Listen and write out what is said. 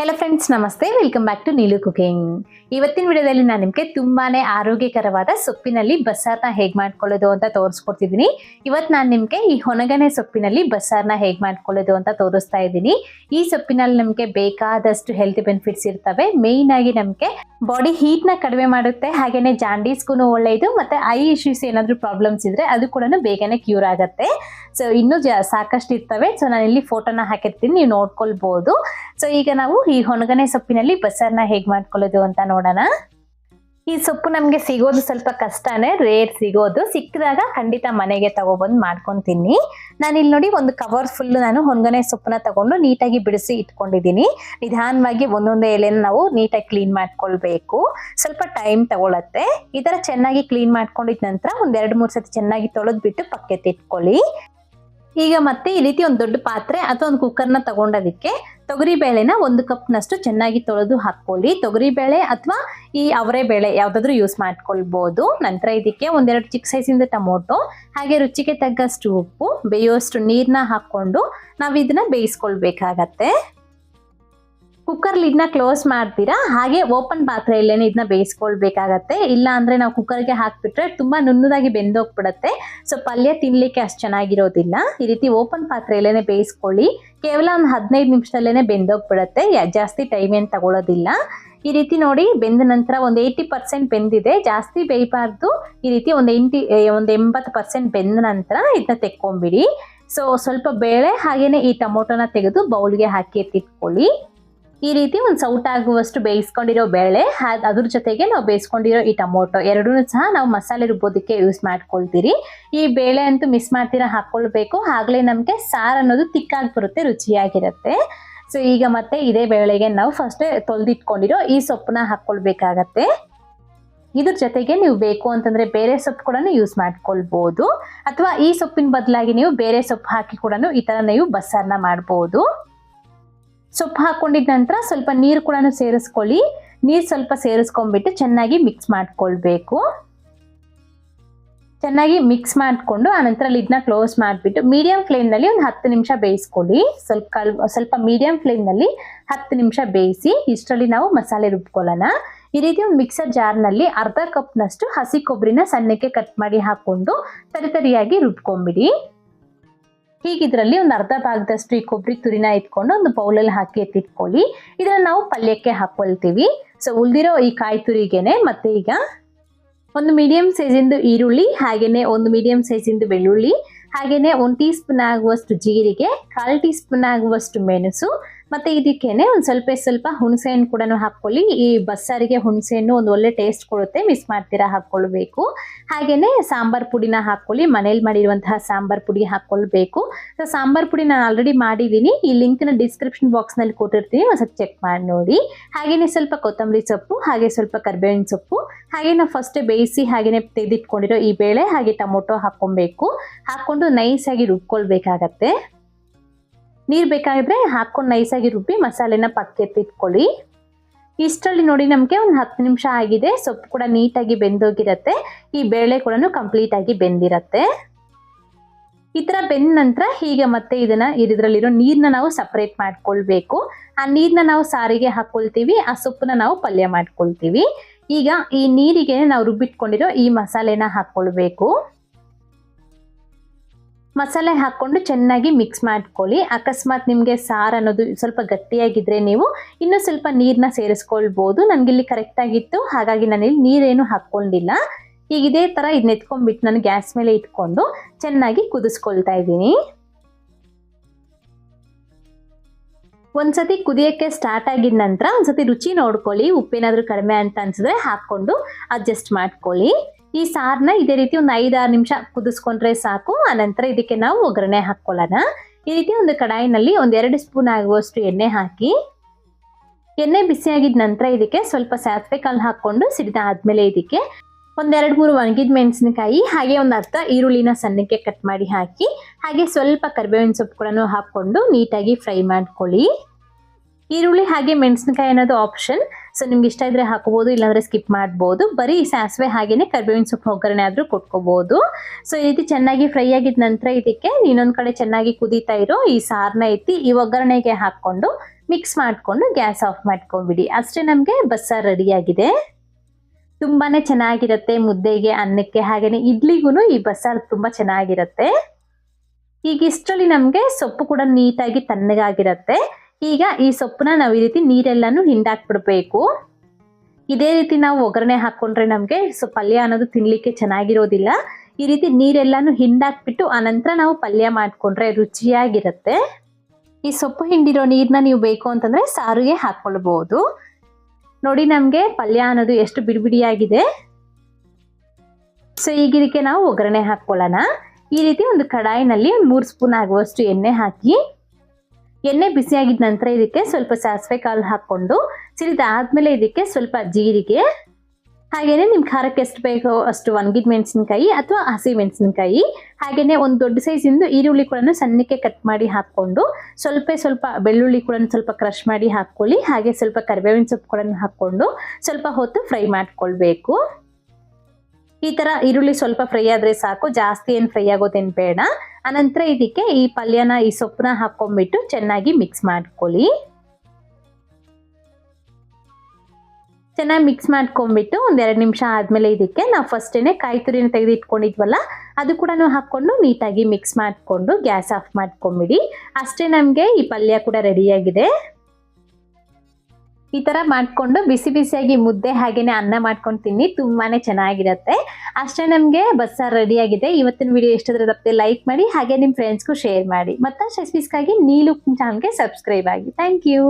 Hello friends ನಮಸ್ತೆ. Welcome back to Neelu cooking ಇವತ್ತಿನ ವಿಡಿಯೋದಲ್ಲಿ ನಾನು ನಿಮಗೆ ತುಂಬಾನೇ ಆರೋಗ್ಯಕರವಾದ ಸೊಪ್ಪಿನಲ್ಲಿ ಬಸ್ಸಾರನ್ನ ಹೇಗೆ ಮಾಡ್ಕೊಳ್ಳೋದು ಅಂತ ತೋರಿಸ್ಕೊಡ್ತಿದ್ದೀನಿ. ಇವತ್ತು ನಾನು ನಿಮಗೆ ಈ ಹೊನಗನೆ ಸೊಪ್ಪಿನಲ್ಲಿ ಬಸ್ಸಾರನ್ನ ಹೇಗೆ ಮಾಡ್ಕೊಳ್ಳೋದು ಅಂತ ತೋರಿಸ್ತಾ ಇದ್ದೀನಿ. ಈ ಸೊಪ್ಪಿನಲ್ಲಿ ನಮಗೆ ಬೇಕಾದಷ್ಟು ಹೆಲ್ತ್ ಬೆನಿಫಿಟ್ಸ್ ಇರ್ತವೆ. ಮೇಯ್ನ್ ಆಗಿ ನಮಗೆ ಬಾಡಿ ಹೀಟ್ನ ಕಡಿಮೆ ಮಾಡುತ್ತೆ. ಹಾಗೆಯೇ ಜಾಂಡೀಸ್ಗೂ ಒಳ್ಳೆಯದು ಮತ್ತೆ ಐ ಇಶ್ಯೂಸ್ ಏನಾದರೂ ಪ್ರಾಬ್ಲಮ್ಸ್ ಇದ್ರೆ ಅದು ಕೂಡ ಬೇಗನೆ ಕ್ಯೂರ್ ಆಗುತ್ತೆ. ಸೊ ಇನ್ನೂ ಸಾಕಷ್ಟು ಇರ್ತವೆ. ಸೊ ನಾನು ಇಲ್ಲಿ ಫೋಟೋನ ಹಾಕಿರ್ತೀನಿ. ನೀವು ನೋಡ್ಕೊಳ್ಬೋದು. ಸೊ ಈಗ ನಾವು ಈ ಹೊಣಗನೆ ಸೊಪ್ಪಿನಲ್ಲಿ ಬಸ್ಸಾರನ್ನ ಹೇಗೆ ಮಾಡ್ಕೊಳ್ಳೋದು ಅಂತ ನೋಡೋಣ. ಈ ಸೊಪ್ಪು ನಮಗೆ ಸಿಗೋದು ಸ್ವಲ್ಪ ಕಷ್ಟನೇ. ರೇರ್ ಸಿಗೋದು. ಸಿಕ್ಕಿದಾಗ ಖಂಡಿತ ಮನೆಗೆ ತಗೊಬಂದು ಮಾಡ್ಕೊಂತೀನಿ. ನಾನು ಇಲ್ಲಿ ನೋಡಿ ಒಂದು ಕವರ್ ಫುಲ್ ನಾನು ಹೊಣಗನೆ ಸೊಪ್ಪನ್ನ ತಗೊಂಡು ನೀಟಾಗಿ ಬಿಡಿಸಿ ಇಟ್ಕೊಂಡಿದ್ದೀನಿ. ನಿಧಾನವಾಗಿ ಒಂದೊಂದೇ ಎಲೆನ ನಾವು ನೀಟಾಗಿ ಕ್ಲೀನ್ ಮಾಡ್ಕೊಳ್ಬೇಕು. ಸ್ವಲ್ಪ ಟೈಮ್ ತಗೊಳತ್ತೆ. ಈ ಥರ ಚೆನ್ನಾಗಿ ಕ್ಲೀನ್ ಮಾಡ್ಕೊಂಡಿದ ನಂತರ ಒಂದ್ ಎರಡು ಮೂರು ಸತಿ ಚೆನ್ನಾಗಿ ತೊಳೆದ್ಬಿಟ್ಟು ಪಕ್ಕಕ್ಕೆ ಇಟ್ಕೊಳ್ಳಿ. ಈಗ ಮತ್ತೆ ಈ ರೀತಿ ಒಂದು ದೊಡ್ಡ ಪಾತ್ರೆ ಅಥವಾ ಒಂದು ಕುಕ್ಕರ್ನ ತಗೊಂಡೋದಕ್ಕೆ ತೊಗರಿ ಬೇಳೆನ ಒಂದು ಕಪ್ನಷ್ಟು ಚೆನ್ನಾಗಿ ತೊಳೆದು ಹಾಕ್ಕೊಳ್ಳಿ. ತೊಗರಿ ಬೇಳೆ ಅಥವಾ ಈ ಅವರೆ ಬೇಳೆ ಯಾವುದಾದ್ರೂ ಯೂಸ್ ಮಾಡ್ಕೊಳ್ಬೋದು. ನಂತರ ಇದಕ್ಕೆ ಒಂದೆರಡು ಚಿಕ್ಕ ಸೈಜಿಂದ ಟೊಮೊಟೊ, ಹಾಗೆ ರುಚಿಗೆ ತಗ್ಗಷ್ಟು ಉಪ್ಪು, ಬೇಯೋಷ್ಟು ನೀರನ್ನ ಹಾಕ್ಕೊಂಡು ನಾವು ಇದನ್ನ ಬೇಯಿಸ್ಕೊಳ್ಬೇಕಾಗತ್ತೆ. ಕುಕ್ಕರ್ ಲಿಡ್ನ ಕ್ಲೋಸ್ ಮಾಡ್ತೀರಾ? ಹಾಗೆ ಓಪನ್ ಪಾತ್ರೆಯಲ್ಲೇ ಇದನ್ನ ಬೇಯಿಸ್ಕೊಳ್ಬೇಕಾಗತ್ತೆ. ಇಲ್ಲ ಅಂದ್ರೆ ನಾವು ಕುಕ್ಕರ್ಗೆ ಹಾಕ್ಬಿಟ್ರೆ ತುಂಬಾ ನುಣ್ಣದಾಗಿ ಬೆಂದೋಗ್ಬಿಡತ್ತೆ. ಸೊ ಪಲ್ಯ ತಿನ್ನಲಿಕ್ಕೆ ಅಷ್ಟು ಚೆನ್ನಾಗಿರೋದಿಲ್ಲ. ಈ ರೀತಿ ಓಪನ್ ಪಾತ್ರೆಯಲ್ಲೇ ಬೇಯಿಸ್ಕೊಳ್ಳಿ. ಕೇವಲ ಒಂದು ಹದಿನೈದು ನಿಮಿಷದಲ್ಲೇನೆ ಬೆಂದೋಗ್ಬಿಡತ್ತೆ. ಜಾಸ್ತಿ ಟೈಮ್ ಏನು ತಗೊಳ್ಳೋದಿಲ್ಲ ಈ ರೀತಿ ನೋಡಿ ಬೆಂದ ನಂತರ ಒಂದು ಏಯ್ಟಿ ಪರ್ಸೆಂಟ್ ಬೆಂದಿದೆ. ಜಾಸ್ತಿ ಬೇಯಬಾರ್ದು. ಈ ರೀತಿ ಒಂದು ಎಂಟಿ ಒಂದು ಎಂಬತ್ತು ಪರ್ಸೆಂಟ್ ಬೆಂದ ನಂತರ ಇದನ್ನ ತೆಕ್ಕೊಂಬಿಡಿ ಸೊ ಸ್ವಲ್ಪ ಬೇಳೆ ಹಾಗೇನೆ ಈ ಟೊಮೊಟೊನ ತೆಗೆದು ಬೌಲ್ಗೆ ಹಾಕಿ ಎತ್ತಿಟ್ಕೊಳ್ಳಿ. ಈ ರೀತಿ ಒಂದು ಸೌಟ್ ಆಗುವಷ್ಟು ಬೇಯಿಸ್ಕೊಂಡಿರೋ ಬೇಳೆ ಅದ್ರ ಜೊತೆಗೆ ನಾವು ಬೇಯಿಸ್ಕೊಂಡಿರೋ ಈ ಟೊಮೊಟೊ ಎರಡೂ ಸಹ ನಾವು ಮಸಾಲೆ ರುಬ್ಬೋದಕ್ಕೆ ಯೂಸ್ ಮಾಡ್ಕೊಳ್ತೀರಿ. ಈ ಬೇಳೆ ಅಂತೂ ಮಿಸ್ ಮಾಡ್ತೀರಾ ಹಾಕ್ಕೊಳ್ಬೇಕು ಆಗಲೇ ನಮಗೆ ಸಾರು ಅನ್ನೋದು ತಿಕ್ಕಾಗಿ ಬರುತ್ತೆ, ರುಚಿಯಾಗಿರುತ್ತೆ. ಸೊ ಈಗ ಮತ್ತೆ ಇದೇ ಬೇಳೆಗೆ ನಾವು ಫಸ್ಟ್ ತೊಳೆದಿಟ್ಕೊಂಡಿರೋ ಈ ಸೊಪ್ಪನ್ನ ಹಾಕ್ಕೊಳ್ಬೇಕಾಗತ್ತೆ ಇದ್ರ ಜೊತೆಗೆ ನೀವು ಬೇಕು ಅಂತಂದ್ರೆ ಬೇರೆ ಸೊಪ್ಪು ಕೂಡ ಯೂಸ್ ಮಾಡ್ಕೊಳ್ಬೋದು. ಅಥವಾ ಈ ಸೊಪ್ಪಿನ ಬದಲಾಗಿ ನೀವು ಬೇರೆ ಸೊಪ್ಪು ಹಾಕಿ ಕೂಡ ಈ ತರ ನೀವು ಬಸ್ಸಾರನ್ನ ಮಾಡ್ಬೋದು. ಸೊಪ್ಪು ಹಾಕೊಂಡಿದ ನಂತರ ಸ್ವಲ್ಪ ನೀರು ಕೂಡ ಸೇರಿಸ್ಕೊಳ್ಳಿ. ನೀರು ಸ್ವಲ್ಪ ಸೇರಿಸ್ಕೊಂಡ್ಬಿಟ್ಟು ಚೆನ್ನಾಗಿ ಮಿಕ್ಸ್ ಮಾಡ್ಕೊಳ್ಬೇಕು. ಚೆನ್ನಾಗಿ ಮಿಕ್ಸ್ ಮಾಡಿಕೊಂಡು ಆನಂತರ ಇದನ್ನ ಕ್ಲೋಸ್ ಮಾಡಿಬಿಟ್ಟು ಮೀಡಿಯಂ ಫ್ಲೇಮ್ನಲ್ಲಿ ಒಂದು ಹತ್ತು ನಿಮಿಷ ಬೇಯಿಸ್ಕೊಳ್ಳಿ. ಸ್ವಲ್ಪ ಕಲ್, ಸ್ವಲ್ಪ ಮೀಡಿಯಂ ಫ್ಲೇಮ್ನಲ್ಲಿ ಹತ್ತು ನಿಮಿಷ ಬೇಯಿಸಿ ಇಷ್ಟರಲ್ಲಿ ನಾವು ಮಸಾಲೆ ರುಬ್ಕೊಳ್ಳೋಣ. ಈ ರೀತಿ ಒಂದು ಮಿಕ್ಸರ್ ಜಾರ್ನಲ್ಲಿ ಅರ್ಧ ಕಪ್ನಷ್ಟು ಹಸಿ ಕೊಬ್ಬರಿನ ಸಣ್ಣಕ್ಕೆ ಕಟ್ ಮಾಡಿ ಹಾಕ್ಕೊಂಡು ತರಿತರಿಯಾಗಿ ರುಬ್ಕೊಂಬಿಡಿ. ಹೀಗಿದ್ರಲ್ಲಿ ಒಂದು ಅರ್ಧ ಭಾಗದಷ್ಟು ಈ ಕೊಬ್ಬರಿ ತುರಿನ ಇಟ್ಕೊಂಡು ಒಂದು ಬೌಲಲ್ಲಿ ಹಾಕಿ ಎತ್ತಿಟ್ಕೊಳ್ಳಿ. ಇದನ್ನ ನಾವು ಪಲ್ಯಕ್ಕೆ ಹಾಕೊಳ್ತೀವಿ. ಸೊ ಉಳಿದಿರೋ ಈ ಕಾಯಿ ತುರಿಗೆನೆ ಮತ್ತೆ ಈಗ ಒಂದು ಮೀಡಿಯಂ ಸೈಜಿಂದು ಈರುಳ್ಳಿ, ಹಾಗೇನೆ ಒಂದು ಮೀಡಿಯಂ ಸೈಜಿಂದು ಬೆಳ್ಳುಳ್ಳಿ, ಹಾಗೇನೆ ಒಂದು ಟೀ ಸ್ಪೂನ್ ಆಗುವಷ್ಟು ಜೀರಿಗೆ, ಕಾಲು ಟೀ ಸ್ಪೂನ್ ಆಗುವಷ್ಟು ಮೆಣಸು ಮತ್ತೆ ಇದಕ್ಕೇನೆ ಒಂದು ಸ್ವಲ್ಪ ಸ್ವಲ್ಪ ಹುಣಸೆ ಹಣ್ಣು ಕೂಡ ಹಾಕ್ಕೊಳ್ಳಿ. ಈ ಬಸ್ಸಾರಿಗೆ ಹುಣಸೆ ಹಣ್ಣು ಒಂದು ಒಳ್ಳೆ ಟೇಸ್ಟ್ ಕೊಡುತ್ತೆ. ಮಿಸ್ ಮಾಡ್ತೀರಾ ಹಾಕ್ಕೊಳ್ಬೇಕು. ಹಾಗೇನೆ ಸಾಂಬಾರ್ ಪುಡಿನ ಹಾಕ್ಕೊಳ್ಳಿ. ಮನೇಲಿ ಮಾಡಿರುವಂತಹ ಸಾಂಬಾರ್ ಪುಡಿ ಹಾಕ್ಕೊಳ್ಬೇಕು. ಸೊ ಸಾಂಬಾರ್ ಪುಡಿ ನಾನು ಆಲ್ರೆಡಿ ಮಾಡಿದ್ದೀನಿ. ಈ ಲಿಂಕ್ನ ಡಿಸ್ಕ್ರಿಪ್ಷನ್ ಬಾಕ್ಸ್ನಲ್ಲಿ ಕೊಟ್ಟಿರ್ತೀನಿ. ಒಂದ್ಸತಿ ಚೆಕ್ ಮಾಡಿ ನೋಡಿ. ಹಾಗೇನೆ ಸ್ವಲ್ಪ ಕೊತ್ತಂಬರಿ ಸೊಪ್ಪು, ಹಾಗೆ ಸ್ವಲ್ಪ ಕರ್ಬೇವಿನ ಸೊಪ್ಪು, ಹಾಗೆ ನಾವು ಫಸ್ಟ್ ಬೇಯಿಸಿ ಹಾಗೆಯೇ ತೆಗೆದಿಟ್ಕೊಂಡಿರೋ ಈ ಬೇಳೆ, ಹಾಗೆ ಟೊಮೊಟೊ ಹಾಕ್ಕೊಬೇಕು ಹಾಕ್ಕೊಂಡು ನೈಸಾಗಿ ರುಬ್ಕೊಳ್ಬೇಕಾಗತ್ತೆ. ನೀರು ಬೇಕಾಗಿದ್ರೆ ಹಾಕ್ಕೊಂಡು ನೈಸಾಗಿ ರುಬ್ಬಿ ಮಸಾಲೆನ ಪಕ್ಕ ಎತ್ತಿಟ್ಕೊಳ್ಳಿ ಇಷ್ಟರಲ್ಲಿ ನೋಡಿ ನಮಗೆ ಒಂದು ಹತ್ತು ನಿಮಿಷ ಆಗಿದೆ. ಸೊಪ್ಪು ಕೂಡ ನೀಟಾಗಿ ಬೆಂದೋಗಿರತ್ತೆ. ಈ ಬೇಳೆ ಕೂಡ ಕಂಪ್ಲೀಟ್ ಆಗಿ ಬೆಂದಿರತ್ತೆ. ಈ ಥರ ಬೆಂದ ನಂತರ ಹೀಗೆ ಮತ್ತೆ ಇದನ್ನ ಇದರಲ್ಲಿರೋ ನೀರನ್ನ ನಾವು ಸಪ್ರೇಟ್ ಮಾಡ್ಕೊಳ್ಬೇಕು. ಆ ನೀರನ್ನ ನಾವು ಸಾರಿಗೆ ಹಾಕ್ಕೊಳ್ತೀವಿ ಆ ಸೊಪ್ಪನ್ನ ನಾವು ಪಲ್ಯ ಮಾಡ್ಕೊಳ್ತೀವಿ. ಈಗ ಈ ನೀರಿಗೆ ನಾವು ರುಬ್ಬಿಟ್ಕೊಂಡಿರೋ ಈ ಮಸಾಲೆನ ಹಾಕ್ಕೊಳ್ಬೇಕು ಮಸಾಲೆ ಹಾಕ್ಕೊಂಡು ಚೆನ್ನಾಗಿ ಮಿಕ್ಸ್ ಮಾಡ್ಕೊಳ್ಳಿ. ಅಕಸ್ಮಾತ್ ನಿಮಗೆ ಸಾರು ಅನ್ನೋದು ಸ್ವಲ್ಪ ಗಟ್ಟಿಯಾಗಿದ್ರೆ ನೀವು ಇನ್ನೂ ಸ್ವಲ್ಪ ನೀರನ್ನ ಸೇರಿಸ್ಕೊಳ್ಬೋದು. ನನಗಿಲ್ಲಿ ಕರೆಕ್ಟಾಗಿತ್ತು ಹಾಗಾಗಿ ನಾನಿಲ್ಲಿ ನೀರೇನು ಹಾಕ್ಕೊಂಡಿಲ್ಲ. ಈಗ ಇದೇ ಥರ ಇದನ್ನ ಎತ್ಕೊಂಡ್ಬಿಟ್ಟು ನಾನು ಗ್ಯಾಸ್ ಮೇಲೆ ಇಟ್ಕೊಂಡು ಚೆನ್ನಾಗಿ ಕುದಿಸ್ಕೊಳ್ತಾ ಇದ್ದೀನಿ. ಒಂದ್ಸತಿ ಕುದಿಯೋಕ್ಕೆ ಸ್ಟಾರ್ಟ್ ಆಗಿದ ನಂತರ ಒಂದ್ಸತಿ ರುಚಿ ನೋಡ್ಕೊಳ್ಳಿ. ಉಪ್ಪೇನಾದರೂ ಕಡಿಮೆ ಅಂತ ಅನ್ಸಿದ್ರೆ ಹಾಕ್ಕೊಂಡು ಅಡ್ಜಸ್ಟ್ ಮಾಡ್ಕೊಳ್ಳಿ. ಈ ಸಾರನ್ನ ಇದೇ ರೀತಿ ಒಂದು ಐದಾರು ನಿಮಿಷ ಕುದಿಸ್ಕೊಂಡ್ರೆ ಸಾಕು. ಆನಂತರ ಇದಕ್ಕೆ ನಾವು ಒಗ್ಗರಣೆ ಹಾಕ್ಕೊಳ್ಳೋಣ. ಈ ರೀತಿ ಒಂದು ಕಡಾಯಿನಲ್ಲಿ ಒಂದೆರಡು ಸ್ಪೂನ್ ಆಗುವಷ್ಟು ಎಣ್ಣೆ ಹಾಕಿ. ಎಣ್ಣೆ ಬಿಸಿಯಾಗಿದ ನಂತರ ಇದಕ್ಕೆ ಸ್ವಲ್ಪ ಸಾಸಿವೆ ಕಾಳು ಹಾಕ್ಕೊಂಡು ಸಿಡಿದಾದ್ಮೇಲೆ ಇದಕ್ಕೆ ಒಂದೆರಡು ಮೂರು ಒಣಗಿದ ಮೆಣಸಿನಕಾಯಿ, ಹಾಗೆ ಒಂದು ಅರ್ಧ ಈರುಳ್ಳಿನ ಸಣ್ಣಕ್ಕೆ ಕಟ್ ಮಾಡಿ ಹಾಕಿ, ಹಾಗೆ ಸ್ವಲ್ಪ ಕರಿಬೇವಿನ ಸೊಪ್ಪು ಕೂಡ ಹಾಕ್ಕೊಂಡು ನೀಟಾಗಿ ಫ್ರೈ ಮಾಡ್ಕೊಳ್ಳಿ. ಈರುಳ್ಳಿ ಹಾಗೆ ಮೆಣಸಿನಕಾಯಿ ಅನ್ನೋದು ಆಪ್ಷನ್ ಸೊ ನಿಮ್ಗೆ ಇಷ್ಟ ಇದ್ರೆ ಹಾಕೋಬಹುದು ಇಲ್ಲಾಂದ್ರೆ ಸ್ಕಿಪ್ ಮಾಡ್ಬೋದು. ಬರೀ ಸಾಸಿವೆ ಹಾಗೇನೆ ಕರ್ಬೇವಿನ ಸೊಪ್ಪು ಒಗ್ಗರಣೆ ಆದ್ರೂ ಕೊಟ್ಕೋಬಹುದು ಸೊ ಈ ರೀತಿ ಚೆನ್ನಾಗಿ ಫ್ರೈ ಆಗಿದ ನಂತರ ಇದಕ್ಕೆ ಇನ್ನೊಂದ್ ಕಡೆ ಚೆನ್ನಾಗಿ ಕುದೀತಾ ಇರೋ ಈ ಸಾರನ್ನ ಎತ್ತಿ ಈ ಒಗ್ಗರಣೆಗೆ ಹಾಕೊಂಡು ಮಿಕ್ಸ್ ಮಾಡಿಕೊಂಡು ಗ್ಯಾಸ್ ಆಫ್ ಮಾಡ್ಕೊಂಡ್ಬಿಡಿ. ಅಷ್ಟೇ ನಮಗೆ ಬಸ್ಸಾರು ರೆಡಿಯಾಗಿದೆ. ತುಂಬಾ ಚೆನ್ನಾಗಿರುತ್ತೆ ಮುದ್ದೆಗೆ, ಅನ್ನಕ್ಕೆ ಹಾಗೆಯೇ ಇಡ್ಲಿಗೂ ಈ ಬಸ್ಸಾರು ತುಂಬ ಚೆನ್ನಾಗಿರುತ್ತೆ. ಈಗ ಇಷ್ಟರಲ್ಲಿ ನಮಗೆ ಸೊಪ್ಪು ಕೂಡ ನೀಟಾಗಿ ತಣ್ಣಗಾಗಿರುತ್ತೆ. ಈಗ ಈ ಸೊಪ್ಪನ್ನ ನಾವು ಈ ರೀತಿ ನೀರೆಲ್ಲಾನು ಹಿಂಡಾಕ್ಬಿಡ್ಬೇಕು. ಇದೇ ರೀತಿ ನಾವು ಒಗ್ಗರಣೆ ಹಾಕ್ಕೊಂಡ್ರೆ ನಮಗೆ ಸೊ ಪಲ್ಯ ಅನ್ನೋದು ತಿನ್ಲಿಕ್ಕೆ ಚೆನ್ನಾಗಿರೋದಿಲ್ಲ. ಈ ರೀತಿ ನೀರೆಲ್ಲಾನು ಹಿಂಡಾಕ್ಬಿಟ್ಟು ಆನಂತರ ನಾವು ಪಲ್ಯ ಮಾಡಿಕೊಂಡ್ರೆ ರುಚಿಯಾಗಿರುತ್ತೆ. ಈ ಸೊಪ್ಪು ಹಿಂಡಿರೋ ನೀರನ್ನ ನೀವು ಬೇಕು ಅಂತಂದ್ರೆ ಸಾರಿಗೆ ಹಾಕ್ಕೊಳ್ಬೋದು ನೋಡಿ ನಮಗೆ ಪಲ್ಯ ಅನ್ನೋದು ಎಷ್ಟು ಬಿಡಿಬಿಡಿಯಾಗಿದೆ. ಸೊ ಈಗ ಇದಕ್ಕೆ ನಾವು ಒಗ್ಗರಣೆ ಹಾಕ್ಕೊಳ್ಳೋಣ. ಈ ರೀತಿ ಒಂದು ಕಡಾಯಿನಲ್ಲಿ ಮೂರು ಸ್ಪೂನ್ ಆಗುವಷ್ಟು ಎಣ್ಣೆ ಹಾಕಿ ಎಣ್ಣೆ ಬಿಸಿಯಾಗಿದ ನಂತರ ಇದಕ್ಕೆ ಸ್ವಲ್ಪ ಸಾಸಿವೆ ಕಾಳು ಹಾಕ್ಕೊಂಡು ಸಿರಿದಾದ್ಮೇಲೆ ಇದಕ್ಕೆ ಸ್ವಲ್ಪ ಜೀರಿಗೆ, ಹಾಗೇನೆ ನಿಮ್ ಖಾರಕ್ಕೆ ಎಷ್ಟು ಬೇಕೋ ಅಷ್ಟು ಒಣಗಿದ ಮೆಣಸಿನಕಾಯಿ ಅಥವಾ ಹಸಿ ಮೆಣಸಿನಕಾಯಿ, ಹಾಗೇನೆ ಒಂದು ದೊಡ್ಡ ಸೈಜಿಂದು ಈರುಳ್ಳಿ ಕೂಡ ಸಣ್ಣಕ್ಕೆ ಕಟ್ ಮಾಡಿ ಹಾಕ್ಕೊಂಡು ಸ್ವಲ್ಪ ಸ್ವಲ್ಪ ಬೆಳ್ಳುಳ್ಳಿ ಕೂಡ ಸ್ವಲ್ಪ ಕ್ರಷ್ ಮಾಡಿ ಹಾಕ್ಕೊಳ್ಳಿ, ಹಾಗೆ ಸ್ವಲ್ಪ ಕರಿಬೇವಿನ ಸೊಪ್ಪು ಕೂಡ ಹಾಕ್ಕೊಂಡು ಸ್ವಲ್ಪ ಹೊತ್ತು ಫ್ರೈ ಮಾಡ್ಕೊಳ್ಬೇಕು. ಈ ತರ ಈರುಳ್ಳಿ ಸ್ವಲ್ಪ ಫ್ರೈ ಆದ್ರೆ ಸಾಕು, ಜಾಸ್ತಿ ಏನು ಫ್ರೈ ಆಗೋದೇನು ಬೇಡ. ಅನಂತರ ಇದಕ್ಕೆ ಈ ಪಲ್ಯನ, ಈ ಸೊಪ್ಪನ್ನ ಹಾಕೊಂಡ್ಬಿಟ್ಟು ಚೆನ್ನಾಗಿ ಮಿಕ್ಸ್ ಮಾಡ್ಕೊಳ್ಳಿ. ಚೆನ್ನಾಗಿ ಮಿಕ್ಸ್ ಮಾಡ್ಕೊಂಡ್ಬಿಟ್ಟು ಒಂದೆರಡು ನಿಮಿಷ ಆದಮೇಲೆ ಇದಕ್ಕೆ ನಾವು ಫಸ್ಟೇನೆ ಕಾಯಿ ತುರಿನ ತೆಗೆದು ಇಟ್ಕೊಂಡಿದ್ವಲ್ಲ ಅದು ಕೂಡ ಹಾಕ್ಕೊಂಡು ನೀಟಾಗಿ ಮಿಕ್ಸ್ ಮಾಡಿಕೊಂಡು ಗ್ಯಾಸ್ ಆಫ್ ಮಾಡ್ಕೊಂಬಿಡಿ. ಅಷ್ಟೇ ನಮಗೆ ಈ ಪಲ್ಯ ಕೂಡ ರೆಡಿಯಾಗಿದೆ ಈ ತರ ಮಾಡ್ಕೊಂಡು ಬಿಸಿ ಬಿಸಿಯಾಗಿ ಮುದ್ದೆ ಹಾಗೇನೆ ಅನ್ನ ಮಾಡ್ಕೊಂಡು ತಿನ್ನಿ, ತುಂಬಾನೇ ಚೆನ್ನಾಗಿರುತ್ತೆ. ಅಷ್ಟೇ ನಮಗೆ ರೆಡಿ ಆಗಿದೆ. ಇವತ್ತಿನ ವಿಡಿಯೋ ಎಷ್ಟಾದ್ರೆ ತಪ್ಪದೆ ಲೈಕ್ ಮಾಡಿ, ಹಾಗೆ ನಿಮ್ಮ ಫ್ರೆಂಡ್ಸ್ಗೂ ಶೇರ್ ಮಾಡಿ. ಮತ್ತೆ ರೆಸಿಪೀಸ್ಗಾಗಿ ನೀಲು ಚಾನಲ್ಗೆ ಸಬ್ಸ್ಕ್ರೈಬ್ ಆಗಿ. Thank you